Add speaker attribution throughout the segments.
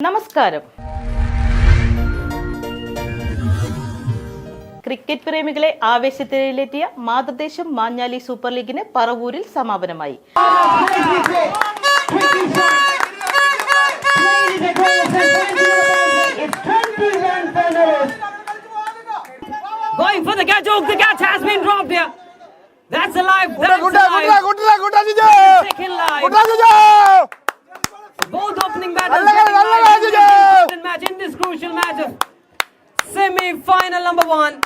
Speaker 1: നമസ്കാരം ക്രിക്കറ്റ് പ്രേമികളെ ആവേശത്തിലേറ്റിയ മാതൃദേശം മാഞ്ഞാലി സൂപ്പർ ലീഗിന് പറവൂരിൽ സമാപനമായി
Speaker 2: Going for the catch. Oh, the catch has been dropped here. That's alive. That's alive. Second live. Both opening batters in important match in this crucial match of semi-final number one.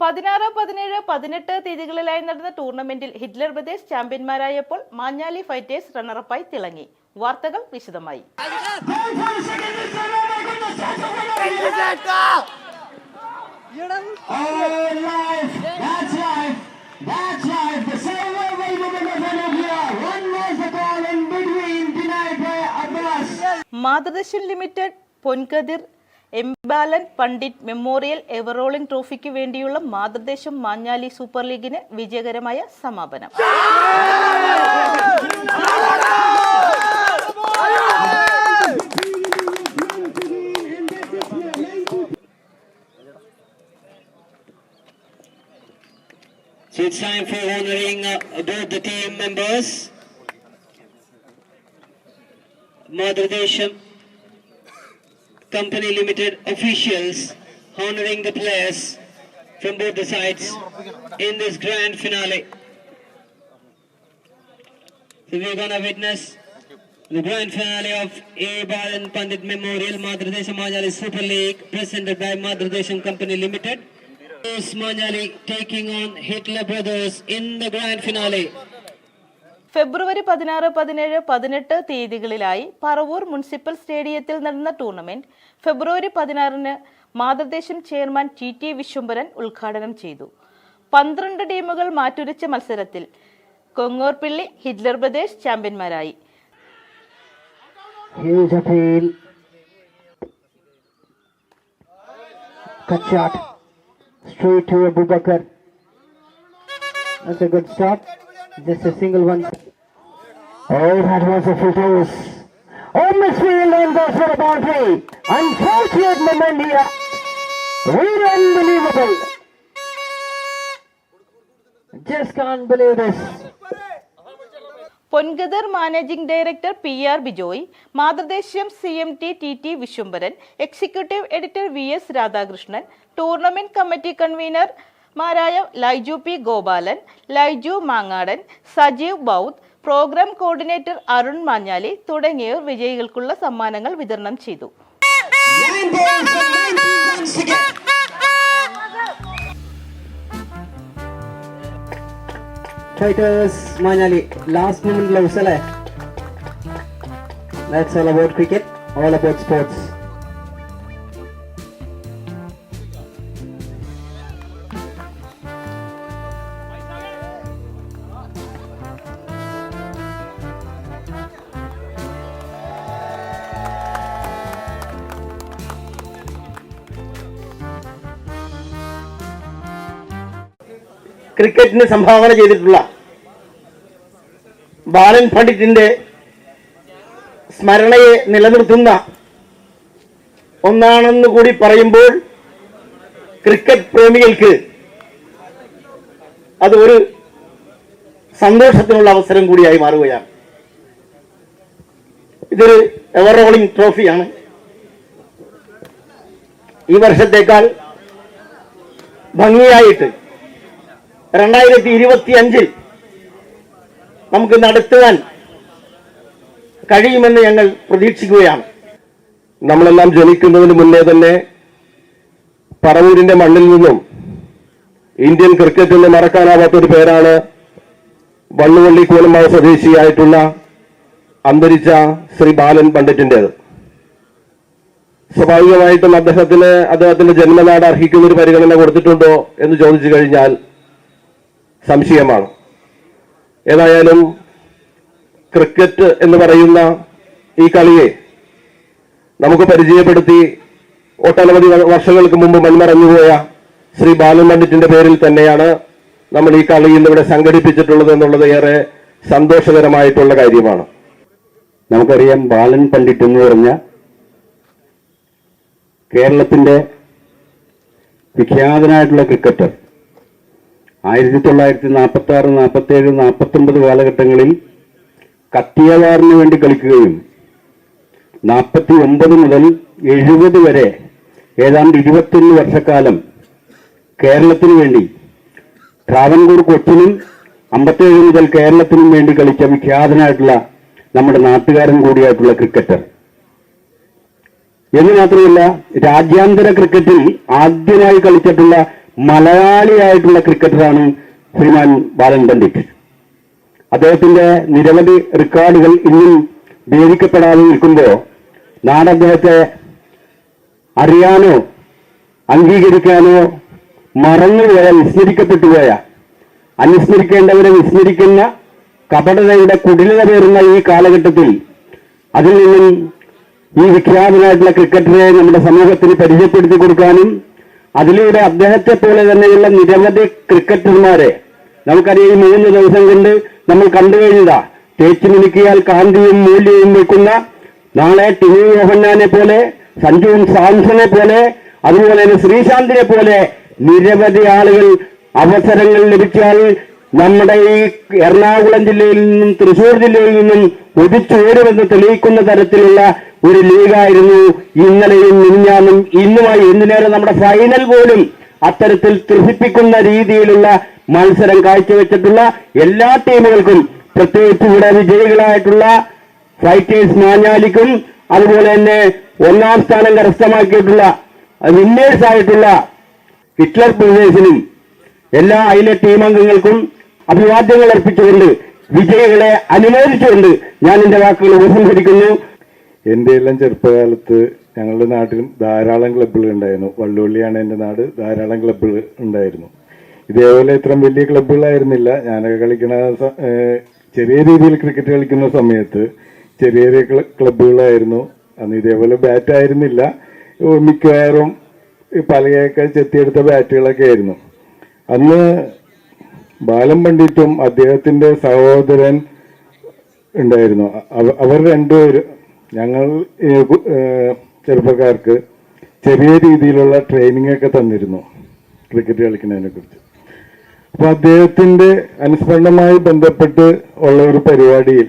Speaker 1: പതിനാറ് പതിനേഴ് പതിനെട്ട് തീയതികളിലായി നടന്ന ടൂർണമെന്റിൽ Hitler brothers ചാമ്പ്യന്മാരായപ്പോൾ Manjali fighters റണ്ണറപ്പായി തിളങ്ങി വാർത്തകൾ വിശദമായി
Speaker 3: That's life. That's life. That's life. The silver wave of the Olivia. One was the ball in between denied by Abbas.
Speaker 1: Mathrudarshan limited Ponkathir എംബാലൻ Pandit memorial ever-rolling ട്രോഫിക്ക് വേണ്ടിയുള്ള മാതൃദേശം മാഞ്ഞാലി സൂപ്പർ ലീഗിന് വിജയകരമായ സമാപനം
Speaker 3: it's time for honoring uh, both the team members. Mother Desham Company Limited officials honoring the players from both the sides in this grand finale. So we're gonna witness the grand finale of A. Balan Pandit Memorial Madhur Desham Majali Super League presented by Madhur Desham Company Limited. Manjali taking on Hitler Brothers in the grand finale.
Speaker 1: ഫെബ്രുവരി പതിനാറ് പതിനേഴ് പതിനെട്ട് തീയതികളിലായി Paravur municipal സ്റ്റേഡിയത്തിൽ നടന്ന tournament ഫെബ്രുവരി പതിനാറിന് Mathrudesam chairman T T Viswambharan ഉദ്ഘാടനം ചെയ്തു പന്ത്രണ്ട് ടീമുകൾ മാറ്റുരച്ച മത്സരത്തിൽ കൊങ്ങോർപ്പിള്ളി ഹിറ്റ്ലർ പ്രദേശ് ചാമ്പ്യന്മാരായി.
Speaker 3: That's a good start. Just a single one. Oh, that was a full toss. Oh, misfield and goes for a boundary. Unfortunate moment here. Really unbelievable. Just can't believe this.
Speaker 1: പൊൻഗദർ managing director P R Bijoy Mathrudesham C M T T T Vishwambharan executive editor V S Radhakrishnan tournament committee മാരായ Laiju P Gopalan Laiju Mangadan Sajeev ബൗദ്ധ് programme coordinator Arun Manjali തുടങ്ങിയവർ വിജയികൾക്കുള്ള സമ്മാനങ്ങൾ വിതരണം ചെയ്തു.
Speaker 3: Fighters Manjali last minute loves അല്ലേ? Let's all about cricket all about sports
Speaker 4: ക്രിക്കറ്റിന് സംഭാവന ചെയ്തിട്ടുള്ള ബാലൻ പണ്ഡിറ്റിന്റെ സ്മരണയെ നിലനിർത്തുന്ന ഒന്നാണെന്ന് കൂടി പറയുമ്പോൾ ക്രിക്കറ്റ് പ്രേമികൾക്ക് അത് ഒരു സന്തോഷത്തിനുള്ള അവസരം കൂടിയായി മാറുകയാണ്. ഇതൊരു എവർ റോളിംഗ് ട്രോഫിയാണ് ഈ വർഷത്തേക്കാൾ ഭംഗിയായിട്ട് രണ്ടായിരത്തി ഇരുപത്തി അഞ്ചിൽ നമുക്ക് നടത്തുവാൻ കഴിയുമെന്ന് ഞങ്ങൾ പ്രതീക്ഷിക്കുകയാണ്.
Speaker 5: നമ്മളെല്ലാം ജനിക്കുന്നതിന് മുന്നേ തന്നെ പറവൂരിന്റെ മണ്ണിൽ നിന്നും ഇന്ത്യൻ ക്രിക്കറ്റിൽ മറക്കാനാവാത്ത ഒരു പേരാണ് വള്ളുവള്ളി കോലമായ സ്വദേശിയായിട്ടുള്ള അന്തരിച്ച ശ്രീ ബാലൻ പണ്ഡിറ്റിന്റെത് സ്വാഭാവികമായിട്ടും അദ്ദേഹത്തിന് അദ്ദേഹത്തിന്റെ ജന്മനാട് അർഹിക്കുന്ന ഒരു പരിഗണന കൊടുത്തിട്ടുണ്ടോ എന്ന് ചോദിച്ചു കഴിഞ്ഞാൽ സംശയമാണ്. ഏതായാലും ക്രിക്കറ്റ് എന്ന് പറയുന്ന ഈ കളിയെ നമുക്ക് പരിചയപ്പെടുത്തി ഒട്ടനവധി വർഷങ്ങൾക്ക് മുമ്പ് മൺമറഞ്ഞുപോയ ശ്രീ ബാലൻ പണ്ഡിറ്റിന്റെ പേരിൽ തന്നെയാണ് നമ്മൾ ഈ കളിയിൽ ഇവിടെ സംഘടിപ്പിച്ചിട്ടുള്ളത് എന്നുള്ളത് ഏറെ സന്തോഷകരമായിട്ടുള്ള കാര്യമാണ്.
Speaker 6: നമുക്കറിയാം ബാലൻ പണ്ഡിറ്റ് എന്ന് പറഞ്ഞ
Speaker 7: കേരളത്തിന്റെ വിഖ്യാതനായിട്ടുള്ള ക്രിക്കറ്റർ. ആയിരത്തി തൊള്ളായിരത്തി നാൽപ്പത്തി ആറ് നാൽപ്പത്തി ഏഴ് നാൽപ്പത്തി ഒമ്പത് കാലഘട്ടങ്ങളിൽ കത്തിയവാറിന് വേണ്ടി കളിക്കുകയും നാൽപ്പത്തി ഒമ്പത് മുതൽ എഴുപത് വരെ ഏതാണ്ട് ഇരുപത്തൊന്ന് വർഷക്കാലം കേരളത്തിനു വേണ്ടി ട്രാവൻകൂർ കൊച്ചിനും അമ്പത്തേഴ് മുതൽ കേരളത്തിനും വേണ്ടി കളിച്ച വിഖ്യാതനായിട്ടുള്ള നമ്മുടെ നാട്ടുകാരൻ കൂടിയായിട്ടുള്ള ക്രിക്കറ്റർ. എന്ന് മാത്രമല്ല രാജ്യാന്തര ക്രിക്കറ്റിൽ ആദ്യമായി കളിച്ചിട്ടുള്ള മലയാളിയായിട്ടുള്ള ക്രിക്കറ്ററാണ് ശ്രീമാൻ ബാലൻ പണ്ഡിറ്റ്. അദ്ദേഹത്തിന്റെ നിരവധി റെക്കോർഡുകൾ ഇന്നും ഭേദിക്കപ്പെടാതെ നിൽക്കുമ്പോൾ നാട് അദ്ദേഹത്തെ അറിയാനോ അംഗീകരിക്കാനോ മറന്നുപോയ വിസ്മരിക്കപ്പെട്ടു പോയ അനുസ്മരിക്കേണ്ടവരെ വിസ്മരിക്കുന്ന കപടതയുടെ കുടിലത പേരുന്ന ഈ കാലഘട്ടത്തിൽ അതിൽ നിന്നും ഈ വിഖ്യാതനായിട്ടുള്ള ക്രിക്കറ്ററെ നമ്മുടെ സമൂഹത്തിന് പരിചയപ്പെടുത്തി കൊടുക്കാനും അതിലൂടെ അദ്ദേഹത്തെ പോലെ തന്നെയുള്ള നിരവധി ക്രിക്കറ്റർമാരെ നമുക്കറിയാം ഈ മൂന്ന് ദിവസം കൊണ്ട് നമ്മൾ കണ്ടു കഴിഞ്ഞതാ. തേച്ചു മിനുക്കിയാൽ കാന്തിയും മൂല്യവും വെക്കുന്ന നാളെ ടിനി മോഹൻലാനെ പോലെ സഞ്ജുവും സാംസനെ പോലെ അതുപോലെ തന്നെ ശ്രീശാന്തിനെ പോലെ നിരവധി ആളുകൾ അവസരങ്ങൾ ലഭിച്ചാൽ നമ്മുടെ ഈ എറണാകുളം ജില്ലയിൽ നിന്നും തൃശൂർ ജില്ലയിൽ നിന്നും ഒതിച്ചോരുമെന്ന് തെളിയിക്കുന്ന തരത്തിലുള്ള ഒരു ലീഗായിരുന്നു. ഇന്നലെയും മിനിഞ്ഞാന്നും ഇന്നുമായി ഇന്നലെ നമ്മുടെ ഫൈനൽ പോലും അത്തരത്തിൽ ത്രസിപ്പിക്കുന്ന രീതിയിലുള്ള മത്സരം കാഴ്ചവെച്ചിട്ടുള്ള എല്ലാ ടീമുകൾക്കും പ്രത്യേകിച്ച് ഇവിടെ വിജയികളായിട്ടുള്ള ഫൈറ്റേഴ്സ് മാഞ്ഞാലിക്കും അതുപോലെ തന്നെ ഒന്നാം സ്ഥാനം കരസ്ഥമാക്കിയിട്ടുള്ള വിന്നേഴ്സ് ആയിട്ടുള്ള ഹിറ്റ്ലർ ബ്രദേഴ്സിനും എല്ലാ അതിലെ ടീം അംഗങ്ങൾക്കും അഭിവാദ്യങ്ങൾ അർപ്പിച്ചുകൊണ്ട് വിജയികളെ അനുമോദിച്ചുകൊണ്ട് ഞാൻ എന്റെ വാക്കുകൾ ഉപസംഹരിക്കുന്നു.
Speaker 6: എന്റെ എല്ലാം ചെറുപ്പകാലത്ത് ഞങ്ങളുടെ നാട്ടിൽ ധാരാളം ക്ലബ്ബുകൾ ഉണ്ടായിരുന്നു. വള്ളുവള്ളിയാണ് എന്റെ നാട്. ധാരാളം ക്ലബ്ബുകൾ ഉണ്ടായിരുന്നു. ഇതേപോലെ ഇത്രയും വലിയ ക്ലബ്ബുകളായിരുന്നില്ല ഞാനൊക്കെ കളിക്കുന്ന സ- ചെറിയ രീതിയിൽ ക്രിക്കറ്റ് കളിക്കുന്ന സമയത്ത് ചെറിയ ചെറിയ ക്ലബ്ബുകളായിരുന്നു അന്ന് ഇതേപോലെ ബാറ്റ് ആയിരുന്നില്ല. മിക്കവാറും പലയൊക്കെ ചെത്തിയെടുത്ത ബാറ്റുകളൊക്കെ ആയിരുന്നു. അന്ന് ബാലം പണ്ഡിറ്റും അദ്ദേഹത്തിന്റെ സഹോദരൻ ഉണ്ടായിരുന്നു. അവർ രണ്ടുപേരും ഞങ്ങൾ ചെറുപ്പക്കാർക്ക് ചെറിയ രീതിയിലുള്ള ട്രെയിനിങ് ഒക്കെ തന്നിരുന്നു ക്രിക്കറ്റ് കളിക്കുന്നതിനെ കുറിച്ച് അപ്പൊ അദ്ദേഹത്തിന്റെ അനുസ്മരണമായി ബന്ധപ്പെട്ട് ഉള്ള ഒരു പരിപാടിയിൽ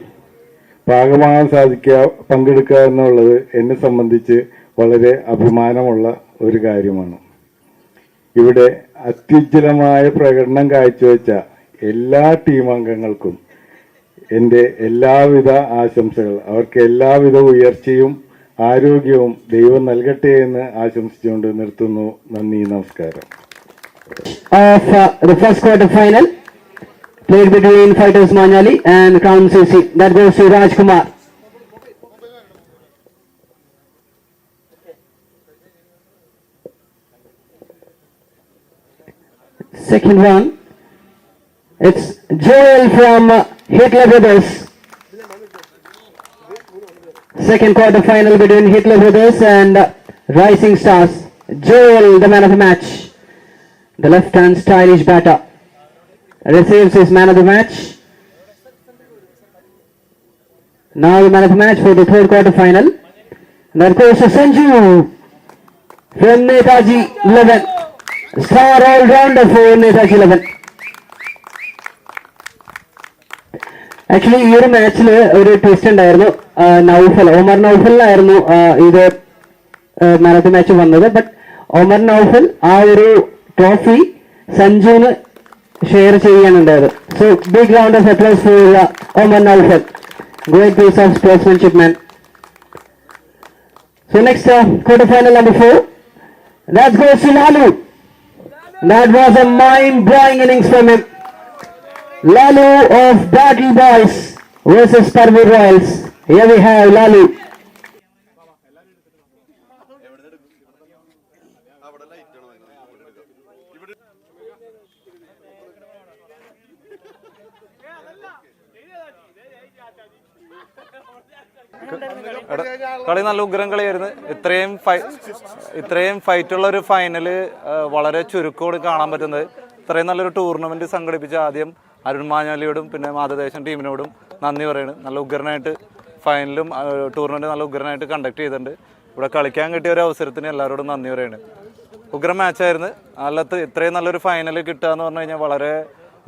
Speaker 6: ഭാഗമാകാൻ സാധിക്കുക പങ്കെടുക്കുക എന്നുള്ളത് എന്നെ സംബന്ധിച്ച് വളരെ അഭിമാനമുള്ള ഒരു കാര്യമാണ്. ഇവിടെ അത്യുജ്വലമായ പ്രകടനം കാഴ്ചവെച്ച എല്ലാ ടീം അംഗങ്ങൾക്കും എന്റെ എല്ലാവിധ ആശംസകൾ അവർക്ക് എല്ലാവിധ ഉയർച്ചയും ആരോഗ്യവും ദൈവം നൽകട്ടെ എന്ന് ആശംസിച്ചുകൊണ്ട് നിർത്തുന്നു നന്ദി നമസ്കാരം
Speaker 8: uh, the first quarter final played between Fighters Manali and Crown CC. That goes to Raj Kumar. Second one, it's Joel from uh, Hitler Brothers. Second quarter final between Hitler Brothers and Rising Stars. Joel, the man of the match. The left-hand stylish batter receives his man of the match. Now the man of the match for the third quarter final. And goes to Sanju from Netaji 11. Star all-rounder for Netaji 11. Actually ഈ ഒരു മാച്ചിൽ ഒരു twist ഉണ്ടായിരുന്നു. നൗഫൽ ഒമർ നൗഫലിനായിരുന്നു ആ, ഇത് man of the match വന്നത്. But Omar Naufal ആ ഒരു ട്രോഫി സഞ്ജുവിന് share ചെയ്യാനുണ്ടായത് so big round of applause Omar Naufal. Great piece of sportsmanship man so next quarter final number four to Lalu that was mind blowing innings from him Lalu of Daddy Boys versus Parvi Royals. Here we have Lalu.
Speaker 9: കളി നല്ല ഉഗ്രം കളിയായിരുന്നു ഇത്രയും ഇത്രയും ഫൈറ്റുള്ള ഒരു final വളരെ ചുരുക്കോട് കാണാൻ പറ്റുന്നത് ഇത്രയും നല്ലൊരു ടൂർണമെന്റ് സംഘടിപ്പിച്ച ആദ്യം അരുൺ മാഞ്ഞാലിയോടും പിന്നെ മാതദേശൻ ടീമിനോടും നന്ദി പറയുന്നു നല്ല ഉഗ്രനായിട്ട് ഫൈനലും ടൂർണമെന്റ് നല്ല ഉഗ്രനായിട്ട് കണ്ടക്ട് ചെയ്തിട്ടുണ്ട്. ഇവിടെ കളിക്കാൻ കിട്ടിയ ഒരു അവസരത്തിന് എല്ലാവരോടും നന്ദി പറയുന്നു ഉഗ്രം മാച്ചായിരുന്നു അല്ലാത്ത ഇത്രയും നല്ലൊരു ഫൈനൽ കിട്ടുക എന്ന് പറഞ്ഞു കഴിഞ്ഞാൽ വളരെ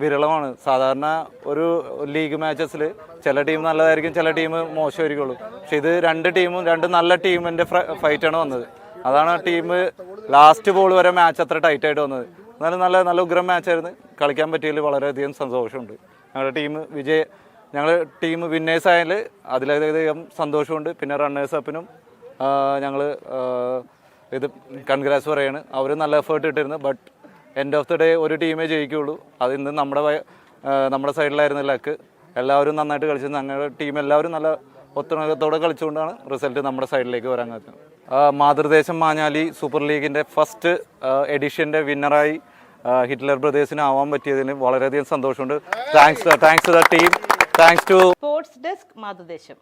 Speaker 9: വിരളമാണ്. സാധാരണ ഒരു ലീഗ് മാച്ചസിൽ ചില ടീം നല്ലതായിരിക്കും ചില ടീം മോശമായിരിക്കുള്ളൂ. പക്ഷെ ഇത് രണ്ട് ടീമും രണ്ട് നല്ല ടീമിന്റെ ഫൈറ്റാണ് വന്നത്. അതാണ് ടീം ലാസ്റ്റ് ബോൾ വരെ മാച്ച് അത്ര ടൈറ്റായിട്ട് വന്നത്. എന്നാലും നല്ല നല്ല ഉഗ്രം മാച്ചായിരുന്നു കളിക്കാൻ പറ്റിയതിൽ വളരെയധികം സന്തോഷമുണ്ട്. ഞങ്ങളുടെ ടീം വിജയ ഞങ്ങൾ ടീം വിന്നേഴ്സ് ആയതിൽ അതിലധികം സന്തോഷമുണ്ട്. പിന്നെ റണ്ണേഴ്സ് അപ്പിനും ഞങ്ങൾ ഇത് കൺഗ്രാസ് പറയാണ്. അവർ നല്ല എഫേർട്ട് ഇട്ടിരുന്നു. But end of the day ഒരു ടീമേ ജയിക്കുകയുള്ളൂ. അത് ഇന്ന് നമ്മുടെ നമ്മുടെ സൈഡിലായിരുന്നു ലക്ക് എല്ലാവരും നന്നായിട്ട് കളിച്ചു ഞങ്ങളുടെ ടീം എല്ലാവരും നല്ല ഒത്തുണക്കത്തോടെ കളിച്ചുകൊണ്ടാണ് റിസൾട്ട് നമ്മുടെ സൈഡിലേക്ക് വരാൻ കഴിഞ്ഞത് മാതൃദേശം മാഞ്ഞാലി സൂപ്പർ ലീഗിന്റെ ഫസ്റ്റ് എഡിഷന്റെ വിന്നറായി ഹിറ്റ്ലർ ബ്രദേഴ്സിന് ആവാൻ പറ്റിയതിന് വളരെയധികം സന്തോഷമുണ്ട്. Thanks thanks to the team thanks to
Speaker 1: sports desk Mathrudesham.